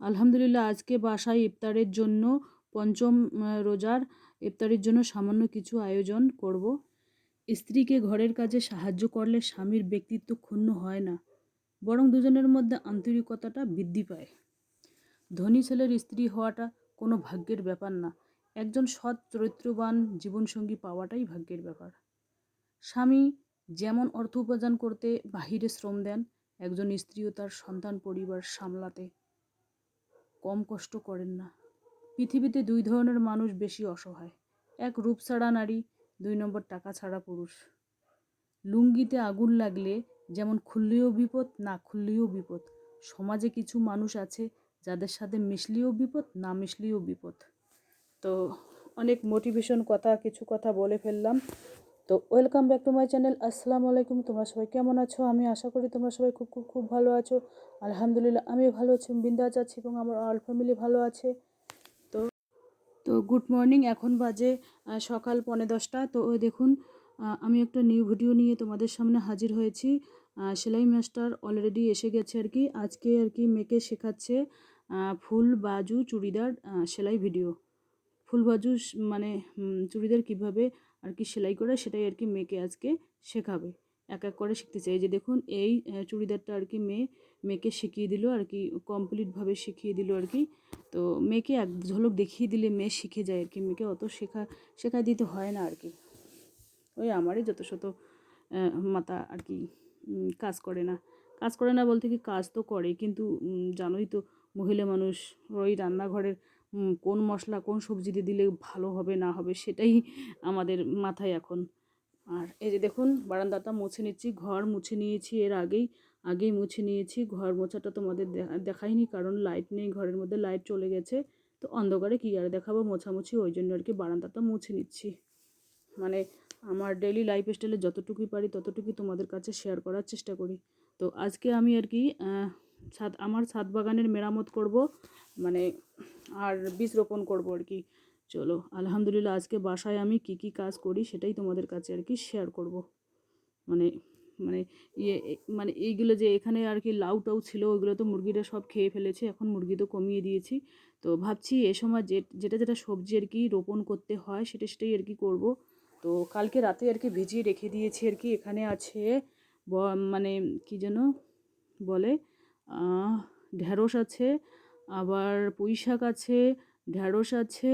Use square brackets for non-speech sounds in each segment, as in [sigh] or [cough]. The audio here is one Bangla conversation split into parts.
আলহামদুলিল্লাহ, আজকে বাসায় ইফতারের জন্য, পঞ্চম রোজার ইফতারের জন্য সামান্য কিছু আয়োজন করব। স্ত্রীকে ঘরের কাজে সাহায্য করলে স্বামীর ব্যক্তিত্ব ক্ষুণ্ণ হয় না, বরং দুজনের মধ্যে আন্তরিকতাটা বৃদ্ধি পায়। ধনী ছেলের স্ত্রী হওয়াটা কোনো ভাগ্যের ব্যাপার না, একজন সৎ, চরিত্রবান, জীবনসঙ্গী পাওয়াটাই ভাগ্যের ব্যাপার। স্বামী যেমন অর্থ উপার্জন করতে বাহিরে শ্রম দেন, একজন স্ত্রীও তার সন্তান পরিবার সামলাতে কম কষ্ট করেন না। পৃথিবীতে দুই ধরনের মানুষ বেশি অসহায়। এক রূপ ছাড়া নারী, দুই নম্বর টাকা ছাড়া পুরুষ। লুঙ্গিতে আগুন লাগলে যেমন খুললেও বিপদ, না খুললেও বিপদ। সমাজে কিছু মানুষ আছে যাদের সাথে মিশলেও বিপদ, না মিশলেও বিপদ। তো অনেক মোটিভেশন কথা, কিছু কথা বলে ফেললাম। তো welcome back to my channel আসসালামু আলাইকুম। তোমরা সবাই কেমন আছো? আমি আশা করি তোমরা সবাই খুব খুব খুব ভালো আছো। আলহামদুলিল্লাহ আমি ভালো আছি বিন্দাজ আছি এবং আমার অল ফ্যামিলি ভালো আছে। তো তো গুড মর্নিং এখন বাজে সকাল পৌনে দশটা। তো দেখুন আমি একটা নিউ ভিডিও নিয়ে তোমাদের সামনে হাজির হয়েছি। সেলাই মাস্টার অলরেডি এসে গেছে আর কি। আজকে আর কি মেয়েকে শেখাচ্ছে ফুল, বাজু, চুড়িদার সেলাই ভিডিও ফুল বাজু মানে চুড়িদার কীভাবে আর কি সেলাই করে সেটাই আর কি মেয়েকে আজকে শেখাবে। এক এক করে শিখতে চাই। যে দেখুন, এই চুড়িদারটা আর কি মেয়ে, মেয়েকে শিখিয়ে দিল আর কি কমপ্লিটভাবে শিখিয়ে দিল আর কি। তো মেয়েকে এক ঝলক দেখিয়ে দিলে মেয়ে শিখে যায় আর কি। মেয়েকে অত শেখা, শেখায় দিতে হয় না আর কি। ওই আমারই যত শত মাথা আর কি কাজ করে না। কাজ করে না বলতে কি কাজ তো করে কিন্তু জানোই তো মহিলা মানুষ, ওই রান্নাঘরের কোন মশলা কোন সবজিতে দিলে ভালো হবে, না হবে সেটাই আমাদের মাথায় এখন। আর এই যে দেখুন, বারান্দাটা মুছে নিচ্ছি, ঘর মুছে নিয়েছি এর আগেই আগেই মুছে নিয়েছি। ঘর মোছাটা তোমাদের দেখা- দেখাইনি কারণ লাইট নেই, ঘরের মধ্যে লাইট চলে গেছে। তো অন্ধকারে কী আর দেখাবো মোছামুছি, ওই জন্য আর কি বারান্দাটা মুছে নিচ্ছি। মানে আমার ডেইলি লাইফ স্টাইলে যতটুকুই পারি ততটুকুই তোমাদের কাছে শেয়ার করার চেষ্টা করি। তো আজকে আমি আর কি ছাদ, আমার ছাদ বাগানের মেরামত করব মানে আর বীজ রোপণ করব আর কি। চলো, আলহামদুলিল্লাহ আজকে বাসায় আমি কি কি কাজ করি সেটাই তোমাদের কাছে আর কি শেয়ার করব। মানে মানে ইয়ে মানে এইগুলো যে এখানে আর কি লাউ টাউ ছিল, ওইগুলো তো মুরগিরা সব খেয়ে ফেলেছে, এখন মুরগি তো কমিয়ে দিয়েছি। তো ভাবছি এ সময় যে, যেটা যেটা সবজি আর কি রোপণ করতে হয় সেটা, সেটাই আর কি করব। তো কালকে রাতে আর কি ভিজিয়ে রেখে দিয়েছি আর কি, এখানে আছে মানে কি যেন বলে ঢ্যাঁড়স আছে আবার পুঁই শাক আছে ঢ্যাঁড়স আছে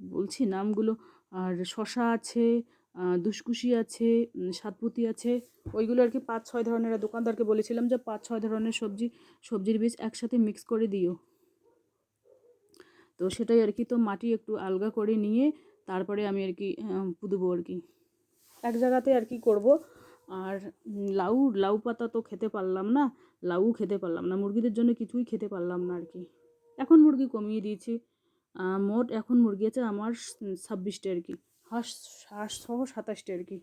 বলছি নামগুলো আর শশা আছে আহ, দুশকুশি আছে সাতপুতি আছে ওইগুলো আর কি পাঁচ ছয় ধরনের দোকানদারকে বলেছিলাম যে পাঁচ ছয় ধরনের সবজি সবজির বীজ একসাথে মিক্স করে দিও। তো সেটাই আর কি তো মাটি একটু আলগা করে নিয়ে তারপরে আমি আর কি পুঁতবো আর কি। এক জায়গাতে আর কি করব আর লাউ লাউ পাতা তো খেতে পারলাম না, লাউ খেতে পারলাম না, মুরগিদের জন্য কিছুই খেতে পারলাম না আর কি। এখন মুরগি কমিয়ে দিয়েছি। মোট এখন মুরগি আছে আমার ছাব্বিশটা আর কি, হাঁস হাঁস সহ সাতাশটা আর কি।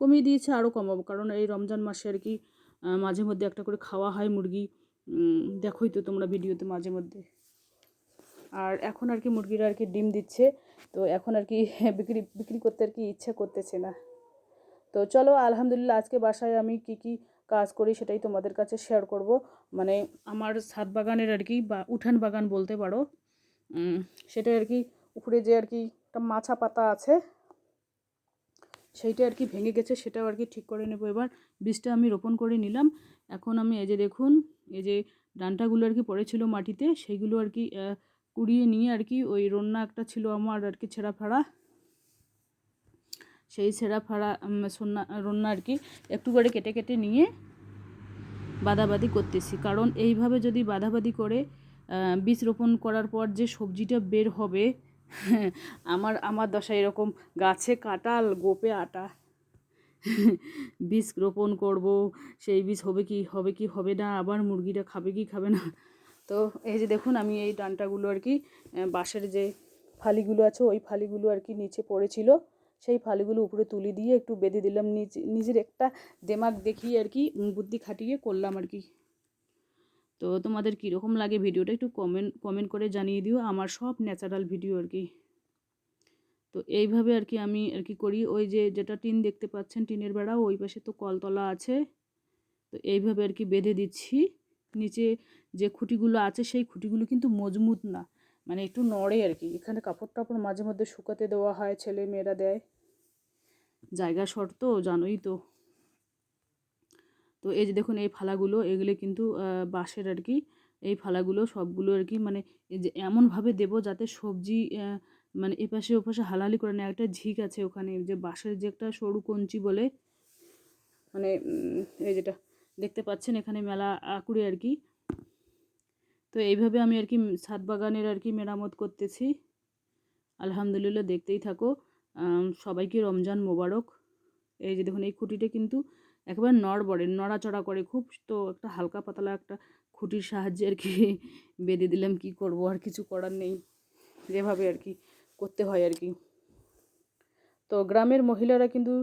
কমিয়ে দিয়েছে আরও কমাবো, কারণ এই রমজান মাসে আর কি মাঝে মধ্যে একটা করে খাওয়া হয় মুরগি। দেখোই তো তোমরা ভিডিওতে মাঝে মধ্যে। আর এখন আর কি মুরগিরা আর কি ডিম দিচ্ছে, তো এখন আর কি বিক্রি বিক্রি করতে আর কি ইচ্ছা করতেছে না। তো চলো, আলহামদুলিল্লাহ আজকে বাসায় আমি কি কি কাজ করি সেটাই তোমাদের কাছে শেয়ার করব। মানে আমার ছাদ বাগানের আর কি, বা উঠান বাগান বলতে পারো সেটা আর কি উপরে যে আর কি একটা মাছা পাতা আছে, সেইটা আর কি ভেঙে গেছে, সেটাও আর কি ঠিক করে নেব এবার। বীজটা আমি রোপণ করে নিলাম। এখন আমি এই যে দেখুন, এই যে ডান্টাগুলো আর কি পড়েছিল মাটিতে, সেইগুলো আর কি কুড়িয়ে নিয়ে আর কি ওই রন্না একটা ছিল আমার আর কি ছেঁড়া ফাড়া। সেই ছেঁড়া ফাড়া সন্না রন্না আর কি, একটু করে কেটে কেটে নিয়ে বাদাবাদি করতেছি। কারণ এইভাবে যদি বাদাবাদি করে বীজ রোপণ করার পর যে সবজিটা বের হবে, আমার আমার দশা এরকম গাছে কাটাল গোপে আটা, বীজ রোপণ করব, সেই বীজ হবে কি হবে কি, হবে না, আবার মুরগিটা খাবে কি, খাবে না। তো এই যে দেখুন, আমি এই ডানটাগুলো আর কি বাঁশের যে ফালিগুলো আছে, ওই ফালিগুলো আর কি নিচে পড়েছিল। সেই ফালিগুলো উপরে তুলে দিয়ে একটু বেঁধে দিলাম। নিজ, নিজের একটা দেমাগ দেখিয়ে আর কি বুদ্ধি খাটিয়ে করলাম আর কি। তো তোমাদের কীরকম লাগে ভিডিওটা একটু কমেন্ট কমেন্ট করে জানিয়ে দিও, আমার সব ন্যাচারাল ভিডিও আর কি। তো এইভাবে আর কি আমি আর কি করি। ওই যে, যেটা টিন দেখতে পাচ্ছেন, টিনের বেড়া, ওই পাশে তো কলতলা আছে। তো এইভাবে আর কি বেঁধে দিচ্ছি। নিচে যে খুঁটিগুলো আছে, সেই খুঁটিগুলো কিন্তু মজবুত না। মানে একটু নড়ে আর কি এখানে কাপড় টাপড় মাঝে মধ্যে শুকাতে দেওয়া হয় ছেলে মেয়েরা দেয়। জায়গা শর্ত, জানোই তো। তো এই যে দেখুন, এই ফালাগুলো, এগুলো কিন্তু বাঁশের আর কি এই ফালাগুলো সবগুলো আর কি মানে যে এমনভাবে দেবো যাতে সবজি মানে এপাশে ওপাশে হালাহালি করে না একটা ঝিক আছে ওখানে যে বাঁশের যে একটা সরু কঞ্চি বলে। মানে এই যেটা দেখতে পাচ্ছেন, এখানে মেলা আকুড়ে আর কি তো এইভাবে আমি আর কি ছাদ বাগানের আর কি মেরামত করতেছি। আলহামদুলিল্লাহ দেখতেই থাকো। সবাইকে রমজান মোবারক। এই যে দেখুন, এই খুঁটিটা কিন্তু একেবারে নড়বড়ে, নড়াচড়া করে খুব তো একটা হালকা পাতলা একটা খুঁটির সাহায্যে আর কি [laughs] বেঁধে দিলাম, কি করব? আর কিছু করার নেই। যেভাবে আর কি করতে হয় আর কি তো গ্রামের মহিলারা কিন্তু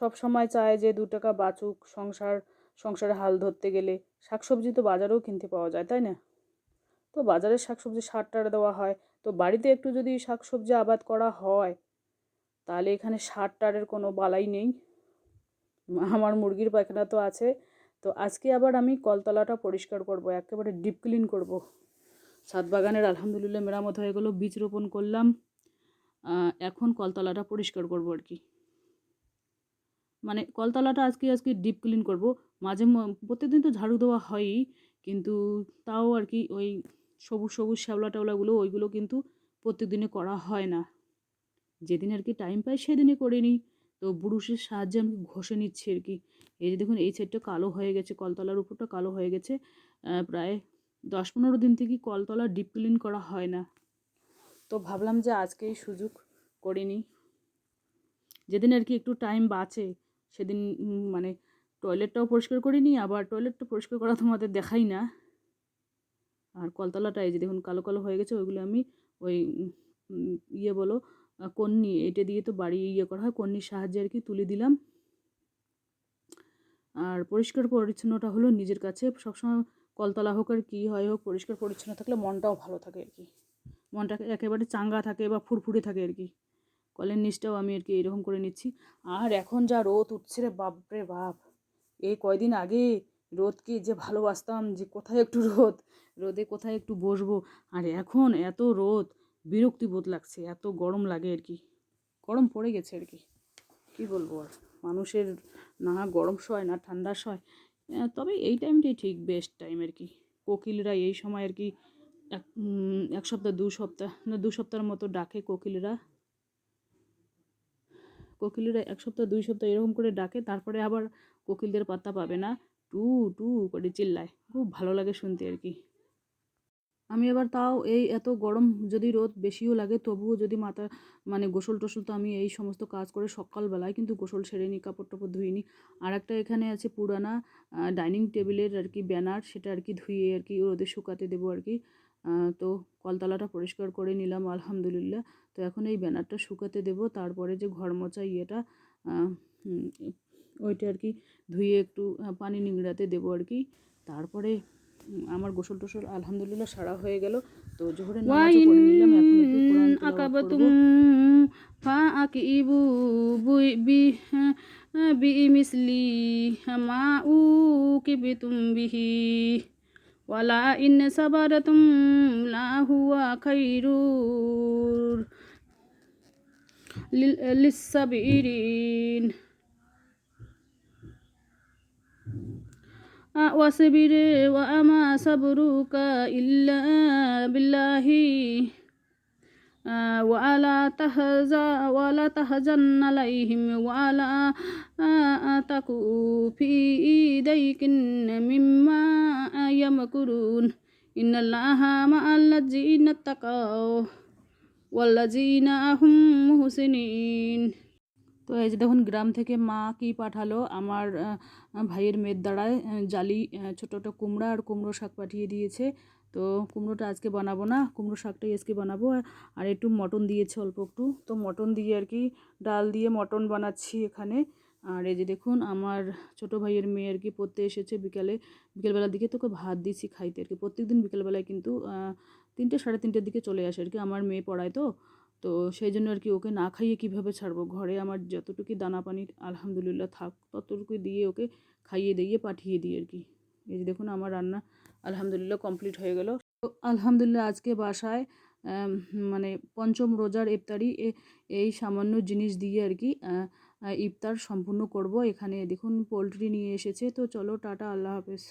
সব সময় চায় যে দু টাকা বাঁচুক, সংসার, সংসারে হাল ধরতে গেলে। শাকসবজি তো বাজারেও কিনতে পাওয়া যায়, তাই না? তো বাজারের শাকসবজি সার টার দেওয়া হয়। তো বাড়িতে একটু যদি শাকসবজি আবাদ করা হয়, তাহলে এখানে সার টারের কোনো বালাই নেই। আমার মুরগির পায়খানা তো আছে। তো আজকে আবার আমি কলতলাটা পরিষ্কার করব, একেবারে ডিপ ক্লিন করব। ছাদ বাগানের আলহামদুলিল্লাহ মেরামত হয়ে গেলো, বীজ রোপণ করলাম। এখন কলতলাটা পরিষ্কার করব আর কি। মানে কলতলাটা আজকে আজকে ডিপ ক্লিন করব। মাঝে প্রত্যেকদিন তো ঝাড়ু দেওয়া হয়ই, কিন্তু তাও আর কি ওই সবুজ সবুজ শ্যাওলা টেওলাগুলো ওইগুলো কিন্তু প্রত্যেক দিনে করা হয় না। যেদিন আর কি টাইম পাই সেদিনই করে নিই। তো ব্রুশের সাহায্যে আমি ঘষে নিচ্ছি আর কি। এই যে দেখুন, এই সাইডটা কালো হয়ে গেছে, কলতলার উপরটা কালো হয়ে গেছে। প্রায় দশ পনেরো দিন থেকে কলতলা ডিপ ক্লিন করা হয় না। তো ভাবলাম যে আজকেই সুযোগ করে নিই। যেদিন আর কি একটু টাইম বাঁচে, সেদিন মানে টয়লেটটাও পরিষ্কার করে নিই, আবার টয়লেটটা পরিষ্কার করা তোমাদের দেখাই না। আর কলতলাটা, এই যে দেখুন কালো কালো হয়ে গেছে, ওইগুলো আমি ওই ইয়ে বলো কন্নি, এটা দিয়ে তো বাড়ি ইয়ে করা হয়, কন্নির সাহায্যে আর কি তুলে দিলাম। আর পরিষ্কার পরিচ্ছন্নটা হলো নিজের কাছে, সবসময় কলতলা হোক আর কী হয় হোক, পরিষ্কার পরিচ্ছন্ন থাকলে মনটাও ভালো থাকে আর কি। মনটা একেবারে চাঙ্গা থাকে বা ফুরফুরে থাকে আর কি। কলের নিচটাও আমি আর কি এরকম করে নিচ্ছি। আর এখন যা রোদ উঠছে রে বাপরে বাপ, এই কয়দিন আগে রোদকে যে ভালোবাসতাম, যে কোথায় একটু রোদ, রোদে কোথায় একটু বসবো? আর এখন এত রোদ, বিরক্তি বোধ লাগছে, এত গরম লাগে আর কি। গরম পড়ে গেছে আর কি। কী বলব আর? মানুষের না গরম সয়, না ঠান্ডা সয় তবে এই টাইমটাই ঠিক বেস্ট টাইম আর কি। কোকিলরা এই সময় আর কি এক এক সপ্তাহ, দু সপ্তাহ, না দু সপ্তাহের মতো ডাকে কোকিলরা। কোকিলেরা এক সপ্তাহ, দুই সপ্তাহ এরকম করে ডাকে, তারপরে আবার কোকিলদের পাত্তা পাবে না। টু টু করে চিল্লায়। খুব ভালো লাগে শুনতে আর কি। আমি আবার তাও এই এত গরম যদি রোদ বেশিও লাগে, তবুও যদি মাথা মানে গোসল টোসল তো আমি এই সমস্ত কাজ করে সকালবেলায় কিন্তু গোসল সেরে নিই কাপড় টাপড় ধুয়ে নিই আর একটা এখানে আছে পুরানা ডাইনিং টেবিলের আর কি ব্যানার, সেটা আর কি ধুয়ে আর কি রোদে শুকাতে দেবো আর কি। তো কলতলাটা পরিষ্কার করে নিলাম, আলহামদুলিল্লাহ। তো এখন এই ব্যানারটা শুকাতে দেবো, তারপরে যে ঘর মোছা ইয়েটা ওইটা আর কি ধুয়ে একটু পানি নিংড়াতে দেবো আর কি। তারপরে আমার গোসল টোসল আলহামদুলিল্লাহ সারা হয়ে গেল। তো জোহরের নামাজও পড়ে নিলাম এখন একটু কোরআন আকাবাতুম ফাআকিবু বি- বি বিমিসলি মা উকিবিতুম বিহি। ওয়ালা ইন সাবারাতুম লাহুয়া খাইরুর। লিল- লিসাবিরিন واصبر وما صبرك إلا بالله آه، ولا تهزن ولا تهزن عليهم ولا آه، تكو في ضيق مما يمكرون إن الله مع الذين اتقوا والذين هم محسنين তো এই যে দেখুন, গ্রাম থেকে মা কি পাঠালো? আমার ভাইয়ের মেয়ের দ্বারায় জালি ছোট ছোটো কুমড়া আর কুমড়ো শাক পাঠিয়ে দিয়েছে। তো কুমড়োটা আজকে বানাবো না, কুমড়ো শাকটাই আজকে বানাবো। আর- একটু মটন দিয়েছে অল্প একটু। তো মটন দিয়ে আর কি, ডাল দিয়ে মটন বানাচ্ছি এখানে। আর এই যে দেখুন, আমার ছোট ভাইয়ের মেয়ে আর কি পড়তে এসেছে বিকালে। বিকেলবেলার দিকে তোকে ভাত দিয়েছি খাইতে আর কি। প্রত্যেকদিন বিকেলবেলায় কিন্তু তিনটে, সাড়ে তিনটের দিকে চলে আসে আর কি। আমার মেয়ে পড়ায় তো। তো সেই জন্য আর কি ওকে না খাইয়ে কীভাবে ছাড়বো? ঘরে আমার যতটুকু দানা পানি আলহামদুলিল্লাহ থাক ততটুকু দিয়ে ওকে খাইয়ে দিয়ে পাঠিয়ে দিই আর কি। এই যে দেখুন আমার রান্না আলহামদুলিল্লাহ কমপ্লিট হয়ে গেল। তো আলহামদুলিল্লাহ আজকে বাসায় মানে পঞ্চম রোজার ইফতারি এই সামান্য জিনিস দিয়ে আর কি ইফতার সম্পূর্ণ করব। এখানে দেখুন পোলট্রি নিয়ে এসেছে। তো চলো টাটা, আল্লাহ হাফেজ।